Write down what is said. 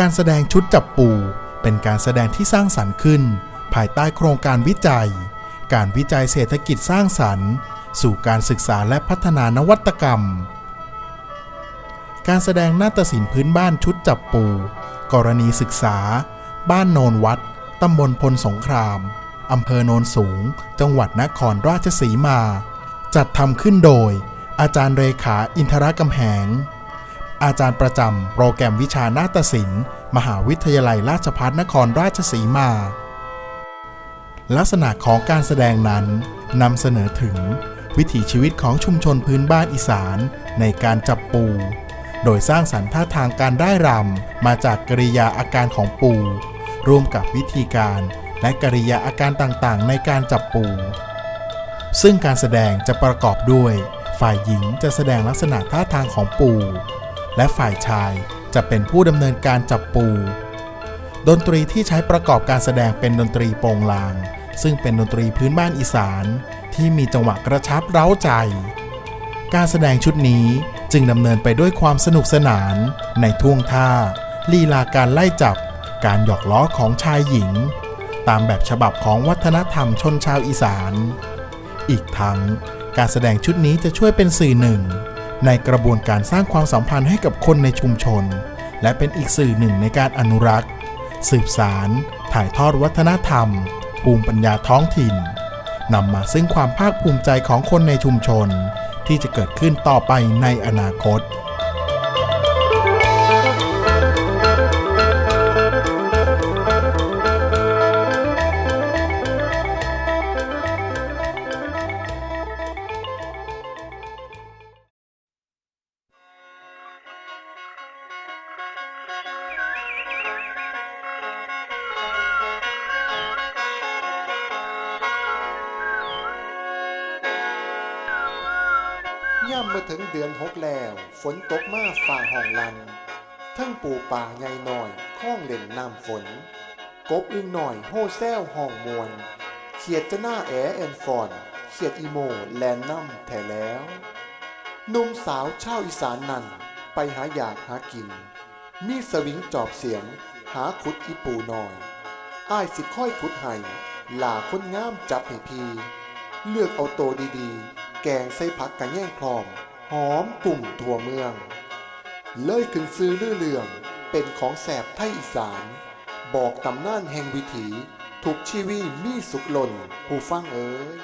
การแสดงชุดจับปู เป็นการแสดงที่สร้างสรรค์ขึ้น ภายใต้โครงการวิจัย การวิจัยเศรษฐกิจสร้างสรรค์ สู่การศึกษาและพัฒนานวัตกรรม การแสดงนาฏศิลป์พื้นบ้านชุดจับปู กรณีศึกษา บ้านโนนวัดตำบลพลสงครามอำเภอโนนสูง จังหวัดนครราชสีมา จัดทำขึ้นโดย อาจารย์เรขาอินทรกำแหง อาจารย์ประจำโปรแกรมวิชานาฏศิลป์ มหาวิทยาลัยราชภัฏนครราชสีมา ลักษณะของการแสดงนั้นนำเสนอถึงวิถีชีวิตของชุมชนพื้นบ้านอีสานในการจับปู โดยสร้างสรรค์ท่าทางการได้รำมาจากกริยาอาการของปูร่วมกับวิธีการและกริยาอาการต่างๆ ในการจับปู ซึ่งการแสดงจะประกอบด้วย ฝ่ายหญิงจะแสดงลักษณะท่าทางของปู และฝ่ายชายจะเป็นผู้ดำเนินการจับปู ดนตรีที่ใช้ประกอบการแสดงเป็นดนตรีโปงลาง ซึ่งเป็นดนตรีพื้นบ้านอีสาน ที่มีจังหวะกระชับเร้าใจ การแสดงชุดนี้จึงดำเนินไปด้วยความสนุกสนาน ในท่วงท่า ลีลาการไล่จับ การหยอกล้อของชายหญิง ตามแบบฉบับของวัฒนธรรมชนชาวอีสาน อีกทั้งการแสดงชุดนี้จะช่วยเป็นสื่อหนึ่ง ในกระบวนการสร้างความสัมพันธ์ให้กับคนในชุมชน และเป็นอีกสื่อหนึ่งในการอนุรักษ์ สืบสาร ถ่ายทอดวัฒนธรรม ภูมิปัญญาท้องถิ่นนำมาซึ่งความภาคภูมิใจของคนในชุมชน ที่จะเกิดขึ้นต่อไปในอนาคต ย่ำมาถึงเดือนหกแล้ว ฝนตกมาฝ่าห้องลัน ทั้งปูป่าใหญ่หน่อยข้องเล่นน้ำฝน กบอึงหน่อยโฮแซวห้องมวนเขียดจะหน้าแอแอนฟอนเขียดอีโมแลนน้ำแถ่แล้วนุ่มสาวชาวอีสานนั่น ไปหาอยากหากิน มีสวิงจอบเสียง หาขุดอีปูหน่อยอ้ายสิค่อยขุดให้หลาคนงามจับให้พีเลือกเอาโตดีๆ แกงใส่ผักกะแย่งพร้อม หอมกลุ่มทั่วเมือง เลยขึ้นซื้อลือเลือง เป็นของแสบไทยอีสาน บอกตำนานแห่งวิถีทุกชีวีมีสุขหล่นผู้ฟังเอ๋ย